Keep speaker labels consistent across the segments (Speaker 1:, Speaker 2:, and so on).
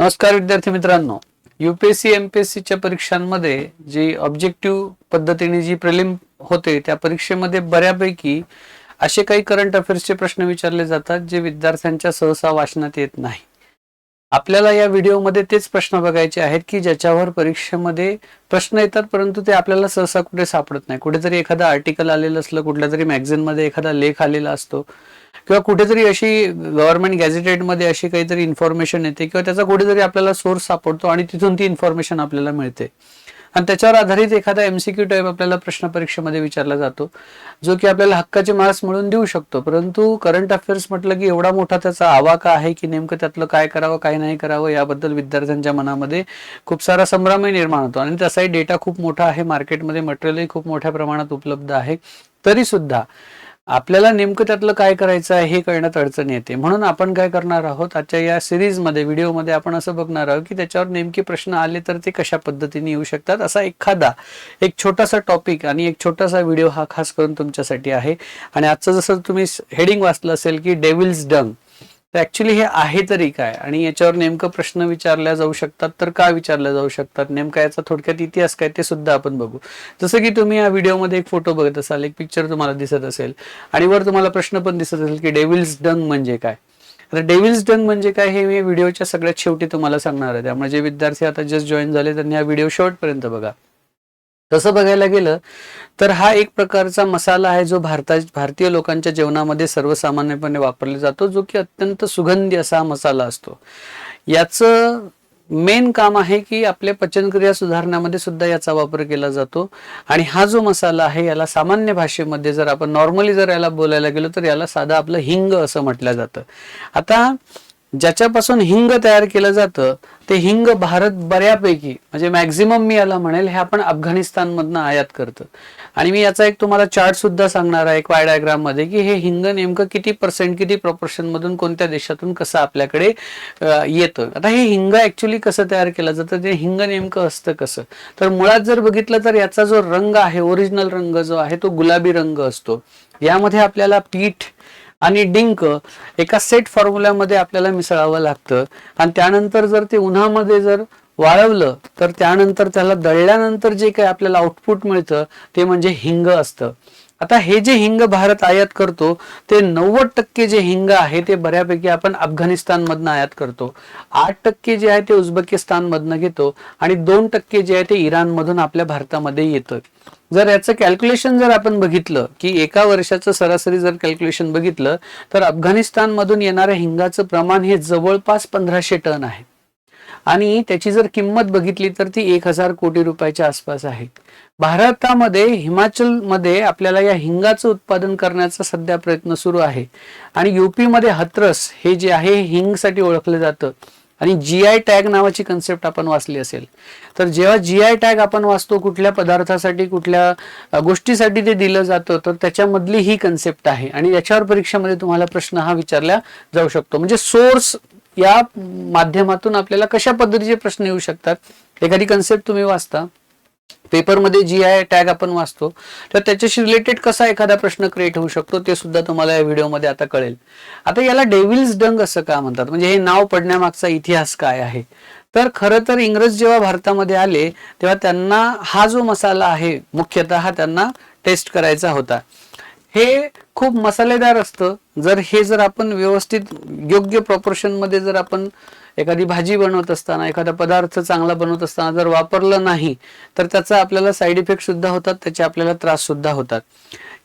Speaker 1: नमस्कार विद्यार्थी मित्रांनो. युपीएससी एमपीएससी च्या परीक्षांमध्ये जी ऑब्जेक्टिव्ह पद्धतीने जी प्रिलिम होते त्या परीक्षेमध्ये बऱ्यापैकी असे काही करंट अफेअर्सचे प्रश्न विचारले जातात जे विद्यार्थ्यांच्या सहसा वाचनात येत नाही. आपल्याला या व्हिडिओमध्ये तेच प्रश्न बघायचे आहेत की ज्याच्यावर परीक्षेमध्ये प्रश्न येतात परंतु ते आपल्याला सहसा कुठे सापडत नाही. कुठेतरी एखादा आर्टिकल आलेलं असलं कुठल्या तरी मॅग्झिनमध्ये एखादा लेख आलेला असतो किंवा कुठेतरी अशी गव्हर्नमेंट गॅझेटेडमध्ये अशी काहीतरी इन्फॉर्मेशन येते किंवा त्याचा कुठेतरी आपल्याला सोर्स सापडतो आणि तिथून ती इन्फॉर्मेशन आपल्याला मिळते. आणि त्याच्यावर आधारित एखादा एमसीक्यू टाईप आपल्याला प्रश्न परीक्षेमध्ये विचारला जातो जो की आपल्याला हक्काचे मार्क्स मिळून देऊ शकतो. परंतु करंट अफेअर्स म्हटलं की एवढा मोठा त्याचा आवाका आहे की नेमकं त्यातलं काय करावं काय नाही करावं याबद्दल विद्यार्थ्यांच्या मनामध्ये खूप सारा संभ्रमही निर्माण होतो. आणि तसाही डेटा खूप मोठा आहे. मार्केटमध्ये मटेरियलही खूप मोठ्या प्रमाणात उपलब्ध आहे. तरी सुद्धा आपल्याला नेमकं त्यातलं काय करायचं आहे हे कळण्यात अडचण येते. म्हणून आपण काय करणार आहोत आजच्या या सिरीजमध्ये व्हिडिओमध्ये आपण असं बघणार आहोत की त्याच्यावर नेमके प्रश्न आले तर ते कशा पद्धतीने येऊ शकतात असा एखादा एक छोटासा टॉपिक आणि एक छोटासा व्हिडिओ हा खास करून तुमच्यासाठी आहे. आणि आजचं जसं तुम्ही हेडिंग वाचलं असेल की डेव्हिल्स डंग तर ऍक्च्युली हे आहे तरी काय? आणि याच्यावर नेमकं प्रश्न विचारल्या जाऊ शकतात तर का विचारल्या जाऊ शकतात? नेमका याचा थोडक्यात इतिहास काय ते सुद्धा आपण बघू. जसं की तुम्ही या व्हिडिओमध्ये एक फोटो बघत असाल एक पिक्चर तुम्हाला दिसत असेल आणि वर तुम्हाला प्रश्न पण दिसत असेल की डेव्हिल्स डंग म्हणजे काय? आता डेव्हिल्स डंग म्हणजे काय हे मी व्हिडिओच्या सगळ्यात शेवटी तुम्हाला सांगणार आहे. त्यामुळे जे विद्यार्थी आता जस्ट जॉईन झाले त्यांनी हा व्हिडिओ शेवटपर्यंत बघा. तसं बघायला गेलं तर हा एक प्रकारचा मसाला आहे जो भारता भारतीय लोकांच्या जेवणामध्ये सर्वसामान्यपणे वापरला जातो जो की अत्यंत सुगंधी असा हा मसाला असतो. याचं मेन काम आहे की आपल्या पचनक्रिया सुधारण्यामध्ये सुद्धा याचा वापर केला जातो. आणि हा जो मसाला आहे याला सामान्य भाषेमध्ये जर आपण नॉर्मली जर याला बोलायला गेलो तर याला साधा आपलं हिंग असं म्हटलं जातं. आता ज्याच्यापासून हिंग तयार केलं जातं ते हिंग भारत बऱ्यापैकी म्हणजे मॅक्झिमम मी याला म्हणेल हे आपण अफगाणिस्तानमधनं आयात करतं. आणि मी याचा एक तुम्हाला चार्ट सुद्धा सांगणार आहे एक वाय डायग्राममध्ये की हे हिंग नेमकं किती पर्सेंट किती प्रपोर्शन मधून कोणत्या देशातून कसं आपल्याकडे येतं. आता हे हिंग ऍक्च्युली कसं तयार केलं जातं ते हिंग नेमकं असतं कसं? तर मुळात जर बघितलं तर याचा जो रंग आहे ओरिजिनल रंग जो आहे तो गुलाबी रंग असतो. यामध्ये आपल्याला पीठ आणि डिंक एका सेट फॉर्म्युल्यामध्ये आपल्याला मिसळावं लागतं. आणि त्यानंतर जर ते उन्हामध्ये जर वाळवलं तर त्यानंतर त्याला दळल्यानंतर जे काही आपल्याला आउटपुट मिळतं ते म्हणजे हिंग असतं. आता हे जे हिंग भारत आयात करतो ते नव्वद टक्के जे हिंग आहे ते बऱ्यापैकी आपण अफगाणिस्तान मधनं आयात करतो. आठ टक्के जे आहे ते उझबेकिस्तान मधनं घेतो आणि दोन टक्के जे आहे ते इराण मधून आपल्या भारतामध्ये येतं जर याचं कॅल्क्युलेशन जर आपण बघितलं की एका वर्षाचं सरासरी जर कॅल्क्युलेशन बघितलं तर अफगाणिस्तान मधून येणाऱ्या हिंगाचं प्रमाण हे जवळपास पंधराशे टन आहे. आणि त्याची जर किंमत बघितली तर ती एक हजार कोटी रुपयाच्या आसपास आहे. भारतामध्ये हिमाचलमध्ये आपल्याला या हिंगाचं उत्पादन करण्याचा सध्या प्रयत्न सुरू आहे. आणि युपीमध्ये हत्रस हे जे आहे हिंगसाठी ओळखलं जातं. आणि जी आय टॅग नावाची कन्सेप्ट आपण वाचली असेल. तर जेव्हा जी आय टॅग आपण वाचतो कुठल्या पदार्थासाठी कुठल्या गोष्टीसाठी ते दिलं जातं तर त्याच्यामधली ही कन्सेप्ट आहे. आणि याच्यावर परीक्षेमध्ये तुम्हाला प्रश्न हा विचारला जाऊ शकतो. म्हणजे सोर्स या माध्यमातून आपल्याला कशा पद्धतीचे प्रश्न येऊ शकतात? एखादी कन्सेप्ट तुम्ही वाचता. पेपरमध्ये जी आय टॅग आपण वाचतो. तर त्याच्याशी रिलेटेड कसा एखादा प्रश्न क्रिएट होऊ शकतो ते सुद्धा तुम्हाला या व्हिडिओमध्ये आता कळेल. आता याला डेव्हिल्स डंग असं का म्हणतात? म्हणजे हे नाव पडण्यामागचा इतिहास काय आहे? तर खरं तर इंग्रज जेव्हा भारतामध्ये आले तेव्हा त्यांना हा जो मसाला आहे मुख्यतः त्यांना टेस्ट करायचा होता. हे खूप मसालेदार असतं. जर हे जर आपण व्यवस्थित योग्य प्रपोर्शनमध्ये मध्ये जर आपण एखादी भाजी बनवत असताना एखादा पदार्थ चांगला बनवत असताना जर वापरलं नाही तर त्याचा आपल्याला साईड इफेक्ट सुद्धा होतात त्याचे आपल्याला त्रास सुद्धा होतात.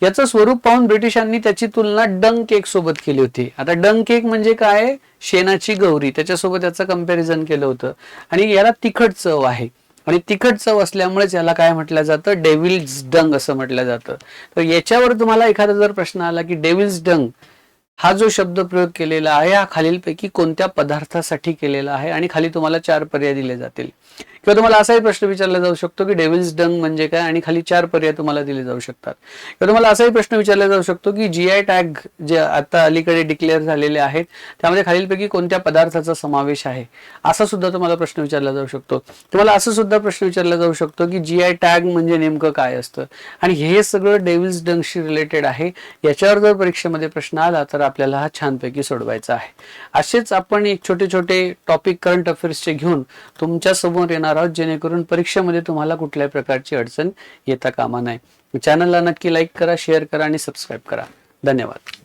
Speaker 1: याचं स्वरूप पाहून ब्रिटिशांनी त्याची तुलना डंग केक सोबत केली होती. आता डंग केक म्हणजे काय? शेणाची गौरी. त्याच्यासोबत याचं कंपॅरिझन केलं होतं. आणि याला तिखट चव आहे. आणि तिखट चव असल्यामुळेच याला काय म्हटलं जातं? डेव्हिल्स डंग असं म्हटलं जातं. तर याच्यावर तुम्हाला एखादा जर प्रश्न आला की डेव्हिल्स डंग हा जो शब्द प्रयोग केलेला आहे हा खालीलपैकी कोणत्या पदार्थासाठी केलेला आहे आणि खाली तुम्हाला चार पर्याय दिले जातील. किंवा तुम्हाला असाही प्रश्न विचारला जाऊ शकतो की डेव्हिल्स डंग म्हणजे काय आणि खाली चार पर्याय तुम्हाला दिले जाऊ शकतात. किंवा तुम्हाला असाही प्रश्न विचारला जाऊ शकतो की जी आय टॅग जे आता अलीकडे डिक्लेअर झालेले आहेत त्यामध्ये खालीलपैकी कोणत्या पदार्थाचा समावेश आहे? असा सुद्धा तुम्हाला प्रश्न विचारला जाऊ शकतो. तुम्हाला असं सुद्धा प्रश्न विचारला जाऊ शकतो की जी आय टॅग म्हणजे नेमकं काय असतं? आणि हे सगळं डेव्हिल्स डंगशी रिलेटेड आहे. याच्यावर जर परीक्षेमध्ये प्रश्न आला तर आपल्याला हा छानपैकी सोडवायचा आहे. असेच आपण एक छोटे छोटे टॉपिक करंट अफेअर्सचे घेऊन तुमच्यासमोर येणार आहोत जेणेकरून परीक्षेमध्ये तुम्हाला कुठल्याही प्रकारची अडचण येता कामा नये. चॅनलला नक्की लाईक करा शेअर करा आणि सबस्क्राईब करा. धन्यवाद.